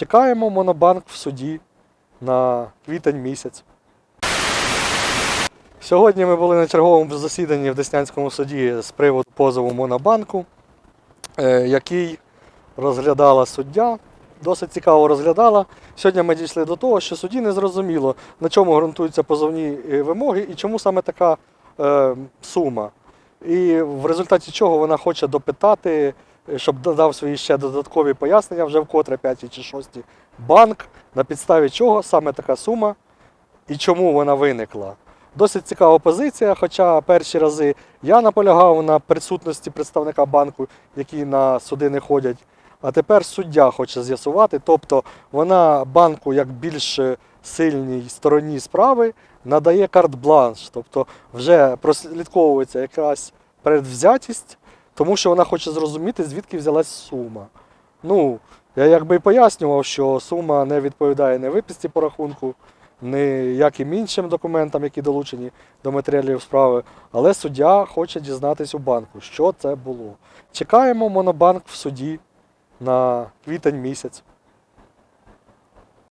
Чекаємо Монобанк в суді на квітень місяць. Сьогодні ми були на черговому засіданні в Деснянському суді з приводу позову Монобанку, е, який розглядала суддя. Досить цікаво розглядала. Сьогодні ми дійшли до того, що судді не зрозуміло, на чому ґрунтуються позовні е, вимоги і чому саме така е, сума. І в результаті чого вона хоче допитати, щоб додав свої ще додаткові пояснення вже вкотре, п'ятій чи шостій банк, на підставі чого саме така сума і чому вона виникла. Досить цікава позиція, хоча перші рази я наполягав на присутності представника банку, які на суди не ходять. А тепер суддя хоче з'ясувати, тобто вона банку як більш сильній стороні справи надає карт-бланш, тобто вже прослідковується якась предвзятість, тому що вона хоче зрозуміти, звідки взялась сума. Ну, я якби і пояснював, що сума не відповідає не виписці по рахунку, ніяким іншим документам, які долучені до матеріалів справи, але суддя хоче дізнатись у банку, що це було. Чекаємо Монобанк в суді на квітень місяць.